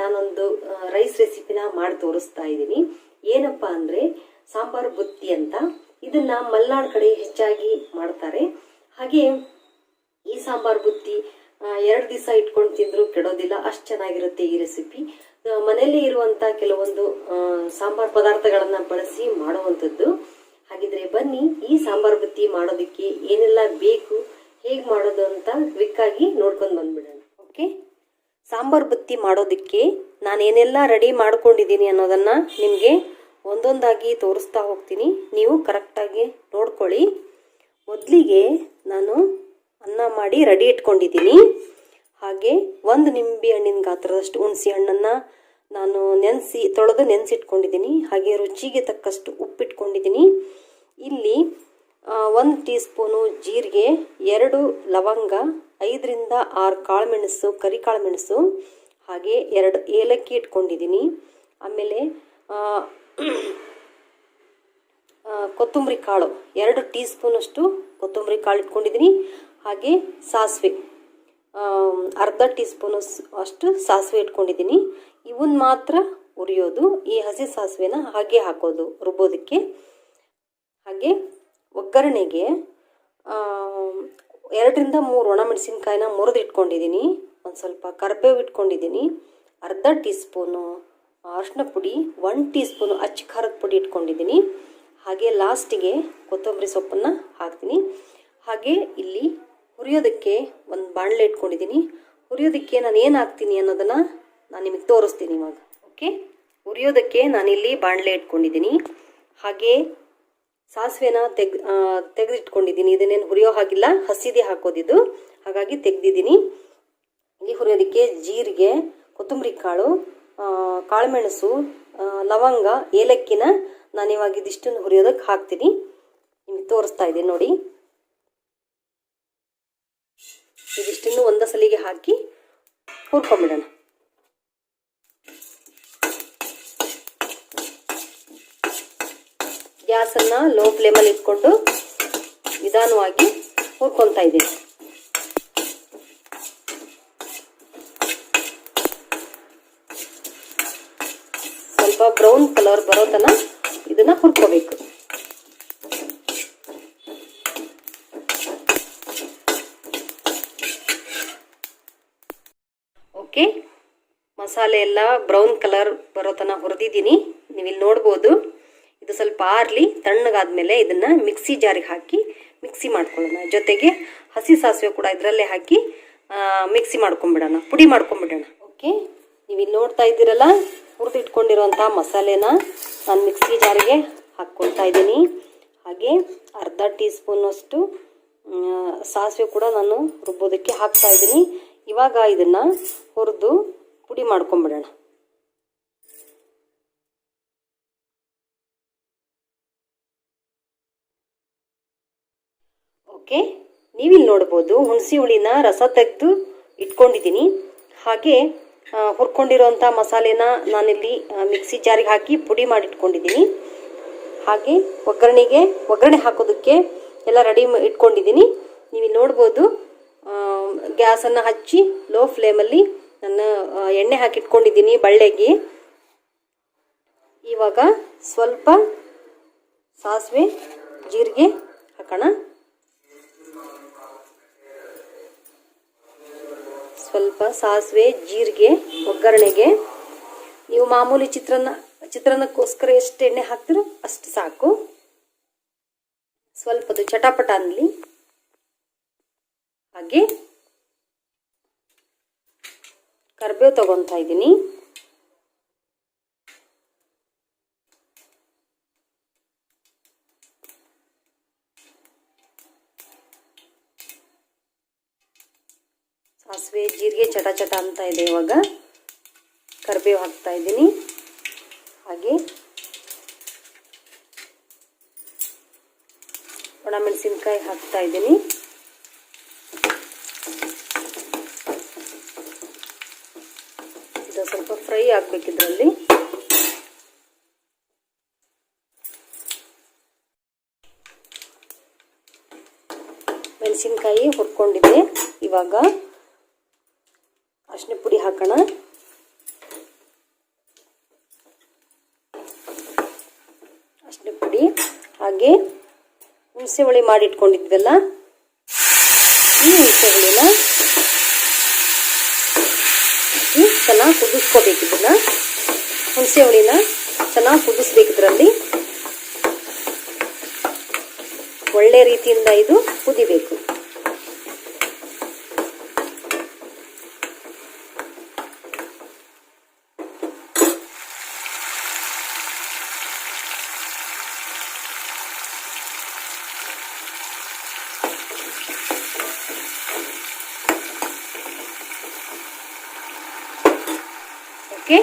ನಾನೊಂದು ರೈಸ್ ರೆಸಿಪಿನ ಮಾಡಿ ತೋರಿಸ್ತಾ ಇದ್ದೀನಿ. ಏನಪ್ಪಾ ಅಂದ್ರೆ, ಸಾಂಬಾರು ಬುತ್ತಿ ಅಂತ ಇದನ್ನ ಮಲ್ನಾಡ್ ಕಡೆ ಹೆಚ್ಚಾಗಿ ಮಾಡ್ತಾರೆ. ಹಾಗೆ ಈ ಸಾಂಬಾರ್ ಬುತ್ತಿ ಎರಡು ದಿವಸ ಇಟ್ಕೊಂಡು ತಿಂದ್ರು ಕೆಡೋದಿಲ್ಲ, ಅಷ್ಟು ಚೆನ್ನಾಗಿರುತ್ತೆ ಈ ರೆಸಿಪಿ ಮನೆಯಲ್ಲಿ ಇರುವಂತ ಕೆಲವೊಂದು ಸಾಂಬಾರ್ ಪದಾರ್ಥಗಳನ್ನ ಬಳಸಿ ಮಾಡುವಂಥದ್ದು. ಹಾಗಿದ್ರೆ ಬನ್ನಿ, ಈ ಸಾಂಬಾರ್ ಬುತ್ತಿ ಮಾಡೋದಕ್ಕೆ ಏನೆಲ್ಲ ಬೇಕು, ಹೇಗೆ ಮಾಡೋದು ಅಂತ ಕ್ವಿಕ್ ಆಗಿ ನೋಡ್ಕೊಂಡು ಬಂದ್ಬಿಡೋಣ. ಓಕೆ? ಸಾಂಬಾರ್ ಬತ್ತಿ ಮಾಡೋದಕ್ಕೆ ನಾನೇನೆಲ್ಲ ರೆಡಿ ಮಾಡ್ಕೊಂಡಿದ್ದೀನಿ ಅನ್ನೋದನ್ನು ನಿಮಗೆ ಒಂದೊಂದಾಗಿ ತೋರಿಸ್ತಾ ಹೋಗ್ತೀನಿ. ನೀವು ಕರೆಕ್ಟಾಗಿ ನೋಡ್ಕೊಳ್ಳಿ. ಮೊದಲಿಗೆ ನಾನು ಅನ್ನ ಮಾಡಿ ರೆಡಿ ಇಟ್ಕೊಂಡಿದ್ದೀನಿ. ಹಾಗೆ ಒಂದು ನಿಂಬೆ ಹಣ್ಣಿನ ಗಾತ್ರದಷ್ಟು ಹುಣಸಿ ಹಣ್ಣನ್ನು ನಾನು ನೆನೆಸಿ, ತೊಳೆದು ನೆನೆಸಿಟ್ಕೊಂಡಿದ್ದೀನಿ. ಹಾಗೆ ರುಚಿಗೆ ತಕ್ಕಷ್ಟು ಉಪ್ಪಿಟ್ಕೊಂಡಿದ್ದೀನಿ. ಇಲ್ಲಿ ಒಂದು ಟೀ ಸ್ಪೂನು ಜೀರಿಗೆ, ಎರಡು ಲವಂಗ ಐದರಿಂದ ಆರು ಕಾಳುಮೆಣಸು ಕರಿ ಕಾಳುಮೆಣಸು ಹಾಗೆ ಎರಡು ಏಲಕ್ಕಿ ಇಟ್ಕೊಂಡಿದ್ದೀನಿ. ಆಮೇಲೆ ಕೊತ್ತಂಬರಿ ಕಾಳು, ಎರಡು ಟೀ ಸ್ಪೂನಷ್ಟು ಕೊತ್ತಂಬರಿ ಕಾಳು ಇಟ್ಕೊಂಡಿದ್ದೀನಿ. ಹಾಗೆ ಸಾಸಿವೆ ಅರ್ಧ ಟೀ ಸ್ಪೂನ್ ಅಷ್ಟು ಸಾಸಿವೆ ಇಟ್ಕೊಂಡಿದ್ದೀನಿ. ಇವನ್ ಮಾತ್ರ ಉರಿಯೋದು, ಈ ಹಸಿ ಸಾಸಿವೆನ ಹಾಗೆ ಹಾಕೋದು, ರುಬ್ಬೋದಕ್ಕೆ. ಹಾಗೆ ಒಗ್ಗರಣೆಗೆ ಎರಡರಿಂದ ಮೂರು ಒಣಮೆಣಸಿನ್ಕಾಯಿನ ಮುರಿದು ಇಟ್ಕೊಂಡಿದ್ದೀನಿ ಒಂದು ಸ್ವಲ್ಪ ಕರಿಬೇವು ಇಟ್ಕೊಂಡಿದ್ದೀನಿ. ಅರ್ಧ ಟೀ ಸ್ಪೂನು ಅರಿಶಿನ ಪುಡಿ ಒನ್ ಟೀ ಸ್ಪೂನು ಅಚ್ಚ ಖಾರದ ಪುಡಿ ಇಟ್ಕೊಂಡಿದ್ದೀನಿ. ಹಾಗೆ ಲಾಸ್ಟಿಗೆ ಕೊತ್ತಂಬರಿ ಸೊಪ್ಪನ್ನು ಹಾಕ್ತೀನಿ. ಹಾಗೆ ಇಲ್ಲಿ ಹುರಿಯೋದಕ್ಕೆ ಒಂದು ಬಾಣಲೆ ಇಟ್ಕೊಂಡಿದ್ದೀನಿ. ಹುರಿಯೋದಕ್ಕೆ ನಾನು ಏನು ಹಾಕ್ತೀನಿ ಅನ್ನೋದನ್ನು ನಾನು ನಿಮಗೆ ತೋರಿಸ್ತೀನಿ ಇವಾಗ. ಓಕೆ ಹುರಿಯೋದಕ್ಕೆ ನಾನಿಲ್ಲಿ ಬಾಣಲೆ ಇಟ್ಕೊಂಡಿದ್ದೀನಿ. ಹಾಗೆ ಸಾಸಿವೆನ ತೆಗ್ ತೆಗೆದಿಟ್ಕೊಂಡಿದ್ದೀನಿ. ಇದನ್ನೇನು ಹುರಿಯೋ ಹಾಗಿಲ್ಲ, ಹಸಿದೇ ಹಾಕೋದಿದ್ದು ಹಾಗಾಗಿ ತೆಗೆದಿದ್ದೀನಿ. ಇಲ್ಲಿ ಹುರಿಯೋದಕ್ಕೆ ಜೀರಿಗೆ, ಕೊತ್ತಂಬರಿ ಕಾಳು ಕಾಳುಮೆಣಸು ಲವಂಗ, ಏಲಕ್ಕಿನ ನಾನು ಇವಾಗ ಇದಿಷ್ಟನ್ನು ಹುರಿಯೋದಕ್ಕೆ ಹಾಕ್ತೀನಿ. ನಿಮಗೆ ತೋರಿಸ್ತಾ ಇದ್ದೀನಿ ನೋಡಿ. ಇದಿಷ್ಟನ್ನು ಒಂದ ಸಲಿಗೆ ಹಾಕಿ ಹುರ್ಕೊಂಬಿಡೋಣ. ಗ್ಯಾಸನ್ನು ಲೋ ಫ್ಲೇಮಲ್ಲಿ ಇಟ್ಕೊಂಡು ನಿಧಾನವಾಗಿ ಹುರ್ಕೊತಾ ಇದ್ದೀನಿ. ಸ್ವಲ್ಪ ಬ್ರೌನ್ ಕಲರ್ ಬರೋ ತನ ಇದನ್ನ ಹುರ್ಕೋಬೇಕು. ಓಕೆ ಮಸಾಲೆ ಎಲ್ಲ ಬ್ರೌನ್ ಕಲರ್ ಬರೋ ಹುರಿದಿದ್ದೀನಿ. ನೀವು ನೋಡ್ಬೋದು. ಇದು ಸ್ವಲ್ಪ ಆರ್ಲಿ, ತಣ್ಣಗಾದ್ಮೇಲೆ ಇದನ್ನ ಮಿಕ್ಸಿ ಜಾರಿಗೆ ಹಾಕಿ ಮಿಕ್ಸಿ ಮಾಡ್ಕೊಳ್ಳೋಣ. ಜೊತೆಗೆ ಹಸಿ ಸಾಸಿವೆ ಕೂಡ ಇದರಲ್ಲೇ ಹಾಕಿ ಮಿಕ್ಸಿ ಮಾಡ್ಕೊಂಬಿಡೋಣ, ಪುಡಿ ಮಾಡ್ಕೊಂಬಿಡೋಣ. ಓಕೆ? ನೀವು ಇಲ್ಲಿ ನೋಡ್ತಾ ಇದ್ದೀರಲ್ಲ ಹುರಿದಿಟ್ಕೊಂಡಿರುವಂಥ ಮಸಾಲೆನ ನಾನು ಮಿಕ್ಸಿ ಜಾರಿಗೆ ಹಾಕ್ಕೊಳ್ತಾ ಇದ್ದೀನಿ. ಹಾಗೆ ಅರ್ಧ ಟೀ ಸ್ಪೂನಷ್ಟು ಸಾಸಿವೆ ಕೂಡ ನಾನು ರುಬ್ಬೋದಕ್ಕೆ ಹಾಕ್ತಾ ಇದ್ದೀನಿ. ಇವಾಗ ಇದನ್ನ ಹುರಿದು ಪುಡಿ ಮಾಡ್ಕೊಂಬಿಡೋಣ. ಓಕೆ ನೀವಿಲ್ಲಿ ನೋಡ್ಬೋದು, ಹುಣಸಿ ಹುಳಿನ ರಸ ತೆಗೆದು ಇಟ್ಕೊಂಡಿದ್ದೀನಿ. ಹಾಗೆ ಹುರ್ಕೊಂಡಿರೋಂಥ ಮಸಾಲೆನ ನಾನಿಲ್ಲಿ ಮಿಕ್ಸಿ ಜಾರಿಗೆ ಹಾಕಿ ಪುಡಿ ಮಾಡಿ ಇಟ್ಕೊಂಡಿದ್ದೀನಿ ಹಾಗೆ, ಒಗ್ಗರಣೆಗೆ, ಒಗ್ಗರಣೆ ಹಾಕೋದಕ್ಕೆ ಎಲ್ಲ ರೆಡಿ ಇಟ್ಕೊಂಡಿದ್ದೀನಿ. ನೀವು ಇಲ್ಲಿ ನೋಡ್ಬೋದು ಗ್ಯಾಸನ್ನು ಹಚ್ಚಿ ಲೋ ಫ್ಲೇಮಲ್ಲಿ ನಾನು ಎಣ್ಣೆ ಹಾಕಿ ಇಟ್ಕೊಂಡಿದ್ದೀನಿ ಬಳ್ಳೆಗೆ. ಇವಾಗ ಸ್ವಲ್ಪ ಸಾಸಿವೆ, ಜೀರಿಗೆ ಹಾಕೋಣ. ಸ್ವಲ್ಪ ಸಾಸಿವೆ, ಜೀರಿಗೆ, ಒಗ್ಗರಣೆಗೆ. ನೀವು ಮಾಮೂಲಿ ಚಿತ್ರಾನ್ನ, ಚಿತ್ರಾನ್ನಕ್ಕೋಸ್ಕರ ಎಷ್ಟು ಎಣ್ಣೆ ಹಾಕ್ತಿರೋ ಅಷ್ಟು ಸಾಕು. ಸ್ವಲ್ಪದು ಚಟಾಪಟ ಅನ್ನಲಿ. ಹಾಗೆ. ಕರ್ಬೇವು ತಗೊತಾ ಇದ್ದೀನಿ. ಸಾಸಿವೆ, ಜೀರಿಗೆ ಚಟ ಚಟ ಅಂತ ಇದೆ ಇವಾಗ. ಕರಿಬೇವು ಹಾಕ್ತಾ ಇದ್ದೀನಿ. ಹಾಗೆ ಒಣಮೆಣಸಿನ್ಕಾಯಿ ಹಾಕ್ತಾ ಇದ್ದೀನಿ. ಇದು ಸ್ವಲ್ಪ ಫ್ರೈ ಹಾಕ್ಬೇಕಿದ್ರಲ್ಲಿ ಮೆಣಸಿನ್ಕಾಯಿ ಹುರ್ಕೊಂಡಿದ್ದೆ ಇವಾಗ. ಅರಿಶಿನ ಪುಡಿ ಹಾಕೋಣ. ಅರಿಶಿನ ಪುಡಿ ಹಾಗೆ ಹುಣಸೆ ಹುಳಿ ಮಾಡಿಟ್ಕೊಂಡಿದ್ವಲ್ಲ, ಈ ಹುಣಸೆ ಹುಳಿನ ಚೆನ್ನಾಗಿ ಕುದಿಸ್ಕೋಬೇಕು ಇದನ್ನ. ಹುಣಸೆ ಹುಳಿನ ಚೆನ್ನಾಗಿ ಕುದಿಸ್ಬೇಕು ಇದರಲ್ಲಿ. ಒಳ್ಳೆ ರೀತಿಯಿಂದ ಇದು ಕುದಿಬೇಕು. ಓಕೆ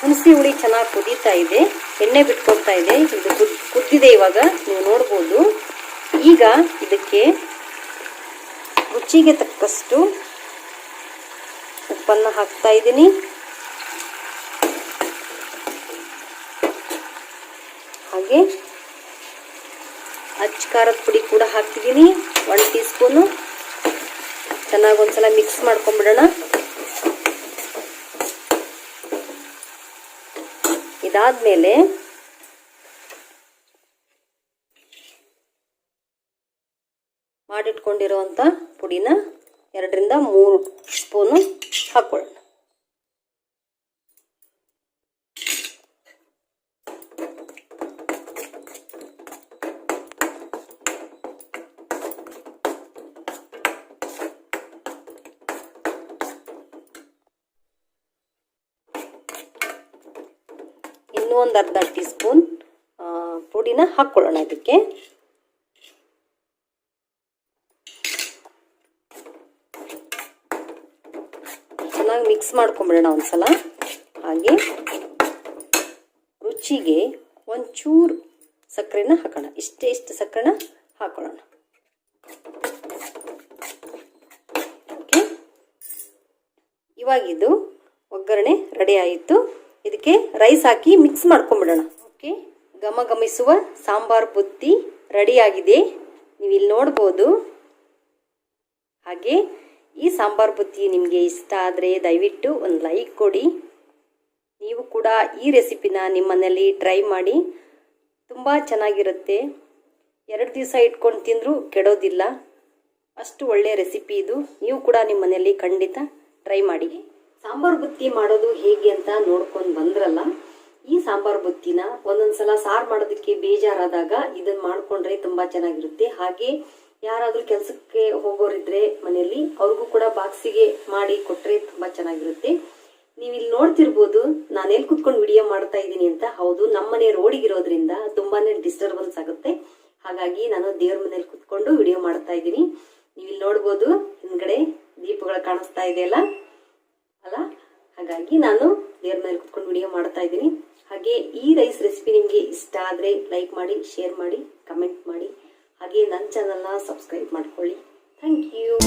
ಹುಣಸಿ ಹುಳಿ ಚೆನ್ನಾಗಿ ಕುದೀತಾ ಇದೆ, ಎಣ್ಣೆ ಬಿಟ್ಕೊಳ್ತಾ ಇದೆ. ಇದು ಕುದ್, ಕುದ್ದಿದೆ ಇವಾಗ, ನೀವು ನೋಡ್ಬೋದು. ಈಗ ಇದಕ್ಕೆ ರುಚಿಗೆ ತಕ್ಕಷ್ಟು ಉಪ್ಪನ್ನು ಹಾಕ್ತಾ ಇದ್ದೀನಿ. ಹಾಗೆ ಅಚ್ಚ ಖಾರದ ಪುಡಿ ಕೂಡ ಹಾಕ್ತಿದ್ದೀನಿ. ಒನ್ ಟೀ ಸ್ಪೂನು ಚೆನ್ನಾಗಿ ಒಂದ್ಸಲ ಮಿಕ್ಸ್ ಮಾಡ್ಕೊಂಡ್ಬಿಡೋಣ ಇದಾದ್ಮೇಲೆ ಮಾಡಿಟ್ಕೊಂಡಿರುವಂಥ ಪುಡಿನ ಎರಡರಿಂದ ಮೂರು ಸ್ಪೂನು ಹಾಕೊಳ್ಳೋಣ ಇನ್ನೂ ಒಂದು ಅರ್ಧ ಟೀ ಸ್ಪೂನ್ ಪುಡಿನ ಹಾಕ್ಕೊಳ್ಳೋಣ ಇದಕ್ಕೆ. ಚೆನ್ನಾಗಿ ಮಿಕ್ಸ್ ಮಾಡ್ಕೊಂಬಿಡೋಣ ಒಂದ್ಸಲ. ಹಾಗೆ ರುಚಿಗೆ ಒಂಚೂರು ಸಕ್ಕರೆನ ಹಾಕೋಣ. ಇಷ್ಟೇ ಇಷ್ಟು ಸಕ್ಕರೆನ ಹಾಕೊಳ್ಳೋಣ. ಓಕೆ ಇವಾಗಿದು ಒಗ್ಗರಣೆ ರೆಡಿ ಆಯಿತು. ಇದಕ್ಕೆ ರೈಸ್ ಹಾಕಿ ಮಿಕ್ಸ್ ಮಾಡ್ಕೊಂಡ್ಬಿಡೋಣ ಓಕೆ ಘಮ ಘಮಿಸುವ ಸಾಂಬಾರ್ ಬುತ್ತಿ ರೆಡಿಯಾಗಿದೆ. ನೀವು ಇಲ್ಲಿ ನೋಡ್ಬೋದು. ಹಾಗೆ ಈ ಸಾಂಬಾರ್ ಬುತ್ತಿ ನಿಮಗೆ ಇಷ್ಟ ಆದರೆ ದಯವಿಟ್ಟು ಒಂದು ಲೈಕ್ ಕೊಡಿ. ನೀವು ಕೂಡ ಈ ರೆಸಿಪಿನ ನಿಮ್ಮ ಟ್ರೈ ಮಾಡಿ. ತುಂಬ ಚೆನ್ನಾಗಿರುತ್ತೆ. ಎರಡು ದಿವಸ ಇಟ್ಕೊಂಡು ತಿಂದರೂ ಕೆಡೋದಿಲ್ಲ. ಅಷ್ಟು ಒಳ್ಳೆಯ ರೆಸಿಪಿ ಇದು. ನೀವು ಕೂಡ ನಿಮ್ಮ ಮನೆಯಲ್ಲಿ ಖಂಡಿತ ಟ್ರೈ ಮಾಡಿ. ಸಾಂಬಾರು ಬುತ್ತಿ ಮಾಡೋದು ಹೇಗೆ ಅಂತ ನೋಡ್ಕೊಂಡು ಬಂದ್ರಲ್ಲ, ಈ ಸಾಂಬಾರು ಬುತ್ತಿನ ಒಂದೊಂದ್ಸಲ ಸಾರು ಮಾಡೋದಕ್ಕೆ ಬೇಜಾರಾದಾಗ ಇದನ್ನ ಮಾಡ್ಕೊಂಡ್ರೆ ತುಂಬಾ ಚೆನ್ನಾಗಿರುತ್ತೆ. ಹಾಗೆ ಯಾರಾದ್ರೂ ಕೆಲಸಕ್ಕೆ ಹೋಗೋರಿದ್ರೆ ಮನೆಯಲ್ಲಿ ಅವ್ರಿಗೂ ಕೂಡ ಬಾಕ್ಸಿಗೆ ಮಾಡಿ ಕೊಟ್ರೆ ತುಂಬಾ ಚೆನ್ನಾಗಿರುತ್ತೆ. ನೀವು ಇಲ್ಲಿ ನೋಡ್ತಿರ್ಬೋದು ನಾನು ಎಲ್ಲಿ ಕುತ್ಕೊಂಡು ವಿಡಿಯೋ ಮಾಡ್ತಾ ಇದ್ದೀನಿ ಅಂತ. ಹೌದು, ನಮ್ಮನೆ ರೋಡಿಗಿರೋದ್ರಿಂದ ತುಂಬಾನೇ ಡಿಸ್ಟರ್ಬೆನ್ಸ್ ಆಗುತ್ತೆ. ಹಾಗಾಗಿ ನಾನು ದೇವ್ರ ಮನೇಲಿ ಕುತ್ಕೊಂಡು ವಿಡಿಯೋ ಮಾಡ್ತಾ ಇದ್ದೀನಿ. ನೀವು ಇಲ್ಲಿ ನೋಡ್ಬೋದು, ಹಿಂದ್ಗಡೆ ದೀಪಗಳು ಕಾಣಿಸ್ತಾ ಇದೆಯಲ್ಲ ಹಾಗಾಗಿ ನಾನು ದೇವ್ರ ಮೇಲೆ ಕುತ್ಕೊಂಡು ವಿಡಿಯೋ ಮಾಡ್ತಾ ಇದ್ದೀನಿ. ಹಾಗೆ ಈ ರೈಸ್ ರೆಸಿಪಿ ನಿಮಗೆ ಇಷ್ಟ ಆದರೆ ಲೈಕ್ ಮಾಡಿ ಶೇರ್ ಮಾಡಿ ಕಮೆಂಟ್ ಮಾಡಿ. ಹಾಗೆ ನನ್ನ ಚಾನಲ್ನ ಸಬ್ಸ್ಕ್ರೈಬ್ ಮಾಡ್ಕೊಳ್ಳಿ. Thank you